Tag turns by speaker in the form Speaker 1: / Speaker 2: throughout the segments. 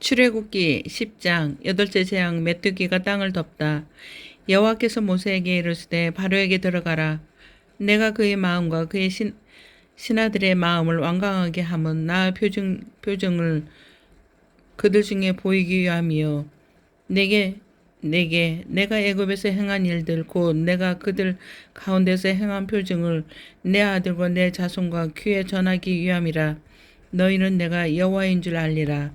Speaker 1: 출애굽기 10장 여덟째 재앙 메뚜기가 땅을 덮다. 여호와께서 모세에게 이르시되 바로에게 들어가라. 내가 그의 마음과 그의 신, 신하들의 마음을 완강하게 함은 나 표정, 표정을 그들 중에 보이기 위함이요. 내게 내게 내가 애굽에서 행한 일들 곧 내가 그들 가운데서 행한 표징을 내 아들과 내 자손과 귀에 전하기 위함이라. 너희는 내가 여호와인 줄 알리라.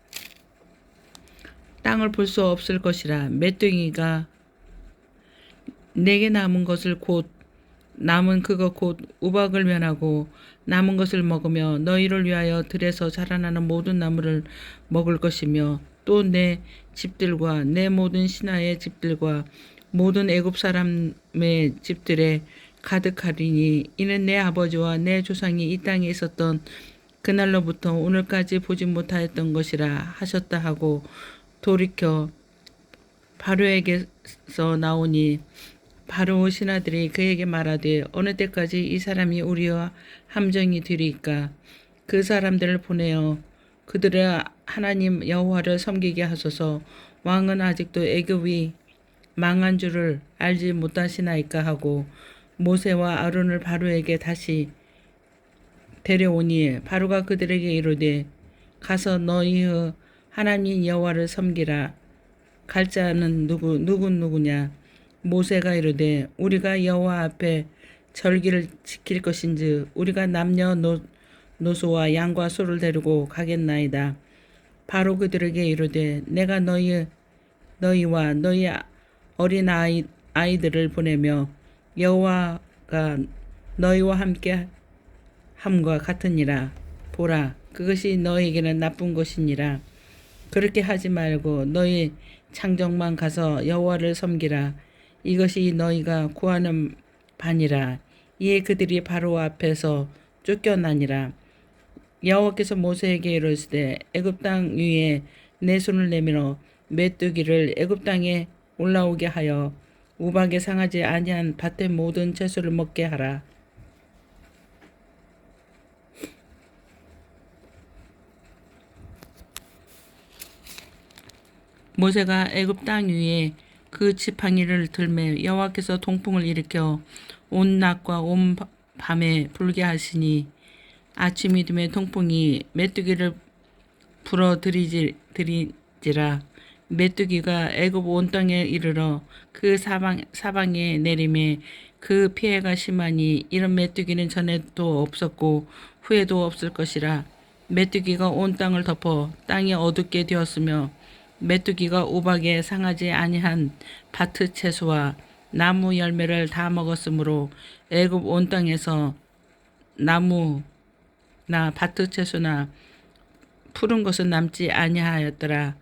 Speaker 1: 땅을 볼 수 없을 것이라. 메뚜기가 내게 남은 것을 곧 남은 그것 곧 우박을 면하고 남은 것을 먹으며 너희를 위하여 들에서 자라나는 모든 나무를 먹을 것이며 또 내 집들과 내 모든 신하의 집들과 모든 애굽 사람의 집들에 가득하리니 이는 내 아버지와 내 조상이 이 땅에 있었던 그날로부터 오늘까지 보지 못하였던 것이라 하셨다 하고 돌이켜 바로에게서 나오니 바로 신하들이 그에게 말하되 어느 때까지 이 사람이 우리와 함정이 되리이까? 그 사람들을 보내어 그들의 하나님 여호와를 섬기게 하소서. 왕은 아직도 애굽이 망한 줄을 알지 못하시나이까 하고 모세와 아론을 바로에게 다시 데려오니 바로가 그들에게 이르되 가서 너희의 하나님 여호와를 섬기라. 갈 자는 누구 누군 누구냐? 모세가 이르되 우리가 여호와 앞에 절기를 지킬 것인즉 우리가 남녀 노, 노소와 양과 소를 데리고 가겠나이다. 바로 그들에게 이르되 내가 너희 너희와 너희 어린 아이 아이들을 보내며 여호와가 너희와 함께 함과 같으니라. 보라 그것이 너희에게는 나쁜 것이니라 그렇게 하지 말고 너희 창정만 가서 여호와를 섬기라. 이것이 너희가 구하는 바니라. 이에 그들이 바로 앞에서 쫓겨나니라. 여호와께서 모세에게 이르시되 애굽 땅 위에 내 손을 내밀어 메뚜기를 애굽 땅에 올라오게 하여 우박에 상하지 아니한 밭의 모든 채소를 먹게 하라. 모세가 애굽 땅 위에 그 지팡이를 들매 여호와께서 동풍을 일으켜 온 낮과 온 밤에 불게 하시니 아침이 되매 동풍이 메뚜기를 불어 들이지, 들이지라. 메뚜기가 애굽 온 땅에 이르러 그 사방, 사방에 내림에 그 피해가 심하니 이런 메뚜기는 전에도 없었고 후에도 없을 것이라. 메뚜기가 온 땅을 덮어 땅이 어둡게 되었으며 메뚜기가 우박에 상하지 아니한 밭의 채소와 나무 열매를 다 먹었으므로 애굽 온 땅에서 나무나 밭의 채소나 푸른 것은 남지 아니하였더라.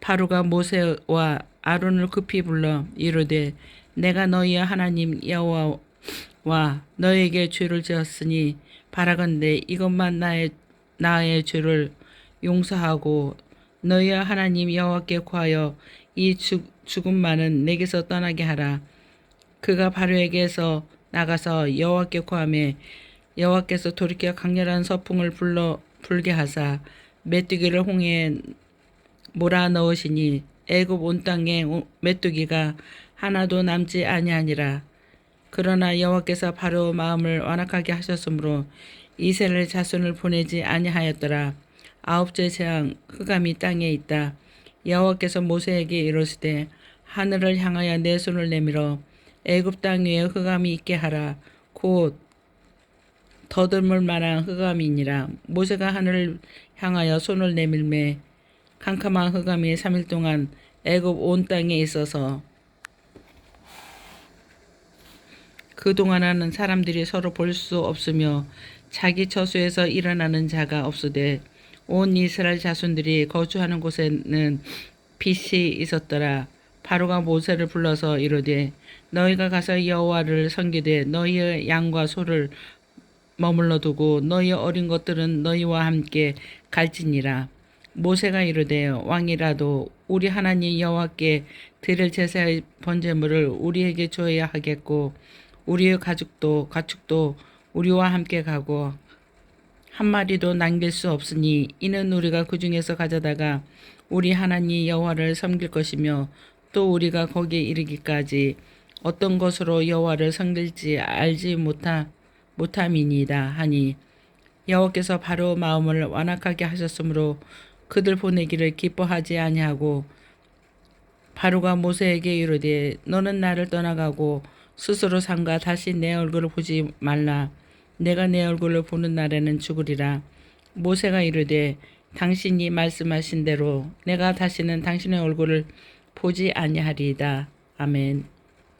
Speaker 1: 바로가 모세와 아론을 급히 불러 이르되 내가 너희의 하나님 여호와와 너에게 죄를 지었으니 바라건대 이것만 나의 나의 죄를 용서하고 너희의 하나님 여호와께 구하여 이 죽, 죽음만은 내게서 떠나게 하라. 그가 바로에게서 나가서 여호와께 구하매 여호와께서 돌이켜 강렬한 서풍을 불러 불게 하사 메뚜기를 홍해에 몰아 넣으시니 애굽 온 땅에 메뚜기가 하나도 남지 아니하니라. 그러나 여호와께서 바로 마음을 완악하게 하셨으므로 이스라엘 자손을 보내지 아니하였더라. 아홉째 재앙 흑암이 땅에 있다. 여호와께서 모세에게 이르시되 하늘을 향하여 내 손을 내밀어 애굽 땅 위에 흑암이 있게 하라. 곧 더듬을 만한 흑암이니라. 모세가 하늘을 향하여 손을 내밀매 캄캄한 흑암이 3일 동안 애굽 온 땅에 있어서 그동안에는 사람들이 서로 볼 수 없으며 자기 처소에서 일어나는 자가 없으되 온 이스라엘 자손들이 거주하는 곳에는 빛이 있었더라. 바로가 모세를 불러서 이르되 너희가 가서 여호와를 섬기되 너희의 양과 소를 머물러 두고 너희 어린 것들은 너희와 함께 갈지니라. 모세가 이르되 왕이라도 우리 하나님 여호와께 드릴 제사의 번제물을 우리에게 줘야 하겠고 우리의 가축도 가축도 우리와 함께 가고 한 마리도 남길 수 없으니 이는 우리가 그 중에서 가져다가 우리 하나님 여호와를 섬길 것이며 또 우리가 거기에 이르기까지 어떤 것으로 여호와를 섬길지 알지 못하 못함이니이다 하니 여호와께서 바로 마음을 완악하게 하셨으므로 그들 보내기를 기뻐하지 아니하고 바로가 모세에게 이르되 너는 나를 떠나가고 스스로 삼가 다시 내 얼굴을 보지 말라 내가 내 얼굴을 보는 날에는 죽으리라. 모세가 이르되 당신이 말씀하신 대로 내가 다시는 당신의 얼굴을 보지 아니하리이다. 아멘